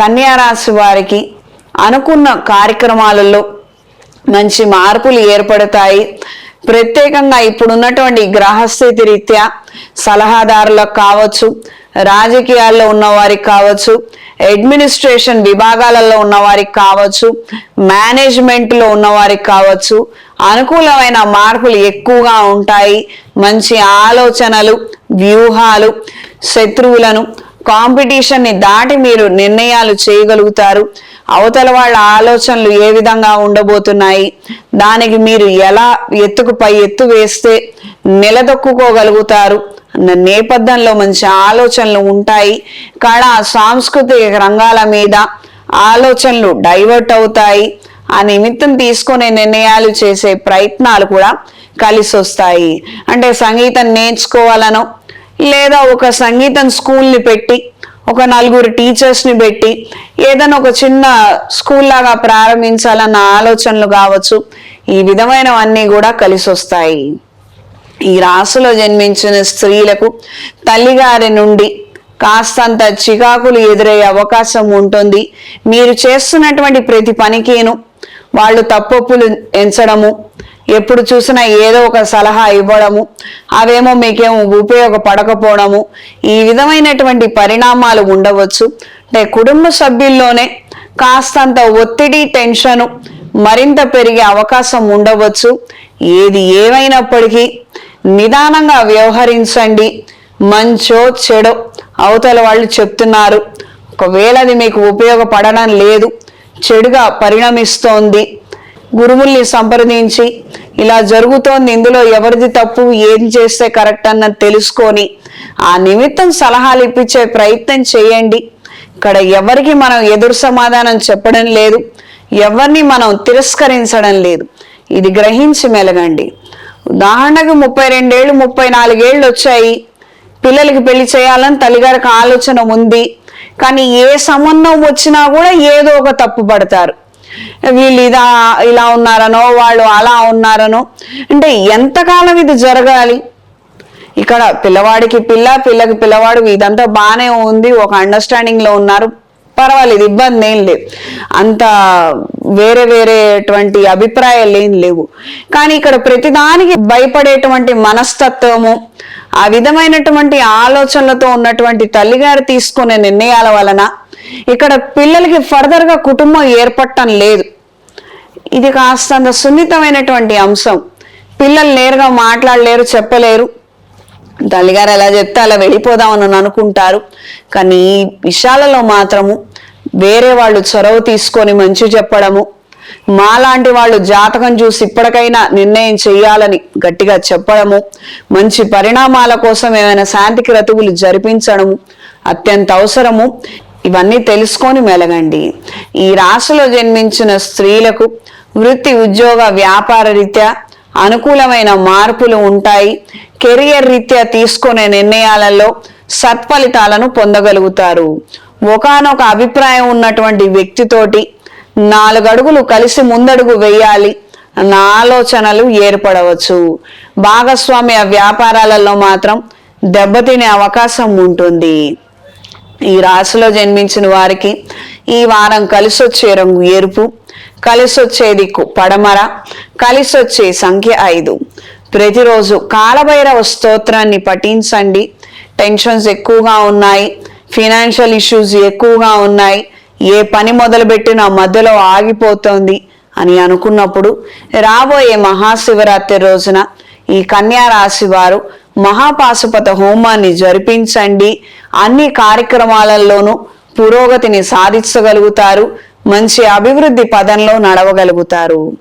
కన్యారాశి వారికి అనుకున్న కార్యక్రమాలలో మంచి మార్పులు ఏర్పడతాయి. ప్రత్యేకంగా ఇప్పుడున్నటువంటి గ్రహస్థితి రీత్యా సలహాదారులకు కావచ్చు రాజకీయాల్లో ఉన్నవారికి కావచ్చు అడ్మినిస్ట్రేషన్ విభాగాలలో ఉన్నవారికి కావచ్చు మేనేజ్మెంట్లో ఉన్నవారికి కావచ్చు అనుకూలమైన మార్పులు ఎక్కువగా ఉంటాయి. మంచి ఆలోచనలు వ్యూహాలు శత్రువులను కాంపిటీషన్ని దాటి మీరు నిర్ణయాలు చేయగలుగుతారు. అవతల వాళ్ళ ఆలోచనలు ఏ విధంగా ఉండబోతున్నాయి? దానికి మీరు ఎలా ఎత్తుకు పై ఎత్తు వేస్తే నిలదొక్కుకోగలుగుతారు? అన్న నేపథ్యంలో మంచి ఆలోచనలు ఉంటాయి. కళా సాంస్కృతిక రంగాల మీద ఆలోచనలు డైవర్ట్ అవుతాయి. ఆ నిమిత్తం తీసుకునే నిర్ణయాలు చేసే ప్రయత్నాలు కూడా కలిసి వస్తాయి అంటే సంగీతం నేర్చుకోవాలనో లేదా ఒక సంగీతం స్కూల్ని పెట్టి ఒక నలుగురు టీచర్స్ని పెట్టి ఏదైనా ఒక చిన్న స్కూల్ లాగా ప్రారంభించాలన్న ఆలోచనలు కావచ్చు. ఈ విధమైనవన్నీ కూడా కలిసి వస్తాయి ఈ రాశిలో జన్మించిన స్త్రీలకు తల్లిగారి నుండి కాస్తంత చికాకులు ఎదురయ్యే అవకాశం ఉంటుంది. మీరు చేస్తున్నటువంటి ప్రతి పనికేను వాళ్ళు తప్పొప్పులు ఎంచడము ఎప్పుడు చూసినా ఏదో ఒక సలహా ఇవ్వడము అవేమో మీకేమో ఉపయోగపడకపోవడము ఈ విధమైనటువంటి పరిణామాలు ఉండవచ్చు. అంటే కుటుంబ సభ్యుల్లోనే కాస్తంత ఒత్తిడి టెన్షను మరింత పెరిగే అవకాశం ఉండవచ్చు. ఏది ఏమైనప్పటికీ నిదానంగా వ్యవహరించండి. మంచో చెడో అవతల వాళ్ళు చెప్తున్నారు. ఒకవేళ అది మీకు ఉపయోగపడడం లేదు చెడుగా పరిణమిస్తోంది గురువుల్ని సంప్రదించి ఇలా జరుగుతోంది ఇందులో ఎవరిది తప్పు ఏం చేస్తే కరెక్ట్ అన్నది తెలుసుకొని ఆ నిమిత్తం సలహాలు ఇప్పించే ప్రయత్నం చేయండి. ఇక్కడ ఎవరికి మనం ఎదురు సమాధానం చెప్పడం లేదు ఎవరిని మనం తిరస్కరించడం లేదు. ఇది గ్రహించి మెలగండి. ఉదాహరణకు ముప్పై రెండేళ్ళు ముప్పై నాలుగేళ్ళు వచ్చాయి. పిల్లలకి పెళ్ళి చేయాలని తల్లిగారికి ఆలోచన ఉంది. కానీ ఏ సంబంధం వచ్చినా కూడా ఏదో ఒక తప్పు పడతారు. వీళ్ళు ఇదా ఇలా ఉన్నారనో వాళ్ళు అలా ఉన్నారనో. అంటే ఎంతకాలం ఇది జరగాలి? ఇక్కడ పిల్లవాడికి పిల్ల పిల్లకి పిల్లవాడు ఇదంతా బాగానే ఉంది ఒక అండర్స్టాండింగ్లో ఉన్నారు. పర్వాలేదు ఇబ్బంది ఏం లేదు. అంత వేరే వేరేటువంటి అభిప్రాయాలు ఏం లేవు. కానీ ఇక్కడ ప్రతిదానికి భయపడేటువంటి మనస్తత్వము ఆ విధమైనటువంటి ఆలోచనలతో ఉన్నటువంటి తల్లిగారు తీసుకునే నిర్ణయాల వలన ఇక్కడ పిల్లలకి ఫర్దర్గా కుటుంబం ఏర్పడటం లేదు. ఇది కాస్తంత సున్నితమైనటువంటి అంశం. పిల్లలు నేరుగా మాట్లాడలేరు చెప్పలేరు. తల్లిగారు ఎలా చెప్తే అలా వెళ్ళిపోదామని అనుకుంటారు. కానీ ఈ విషయాలలో మాత్రము వేరే వాళ్ళు చొరవ తీసుకొని మంచి చెప్పడము మాలాంటి వాళ్ళు జాతకం చూసి ఇప్పటికైనా నిర్ణయం చేయాలని గట్టిగా చెప్పడము మంచి పరిణామాల కోసం ఏమైనా శాంతి క్రతువులు జరిపించడము అత్యంత అవసరము. ఇవన్నీ తెలుసుకొని మెలగండి. ఈ రాశిలో జన్మించిన స్త్రీలకు వృత్తి ఉద్యోగ వ్యాపార రీత్యా అనుకూలమైన మార్పులు ఉంటాయి. కెరియర్ రీత్యా తీసుకునే నిర్ణయాలలో సత్ఫలితాలను పొందగలుగుతారు. ఒకానొక అభిప్రాయం ఉన్నటువంటి వ్యక్తితోటి నాలుగడుగులు కలిసి ముందడుగు వేయాలి అన్న ఆలోచనలు ఏర్పడవచ్చు. భాగస్వామ్య వ్యాపారాలలో మాత్రం దెబ్బతినే అవకాశం ఉంటుంది. ఈ రాశిలో జన్మించిన వారికి ఈ వారం కలిసి వచ్చే రంగు ఎరుపు కలిసొచ్చే దిక్కు పడమర కలిసి వచ్చే సంఖ్య ఐదు. ప్రతిరోజు కాలభైరవ స్తోత్రాన్ని పఠించండి. టెన్షన్స్ ఎక్కువగా ఉన్నాయి ఫినాన్షియల్ ఇష్యూస్ ఎక్కువగా ఉన్నాయి ఏ పని మొదలుపెట్టినా మధ్యలో ఆగిపోతోంది అని అనుకున్నప్పుడు రాబోయే మహాశివరాత్రి రోజున ఈ కన్యా రాశి వారు మహాపాశుపత హోమాన్ని జరిపించండి. అన్ని కార్యక్రమాలలోనూ పురోగతిని సాధించగలుగుతారు. మంచి అభివృద్ధి పదంలో నడవగలుగుతారు.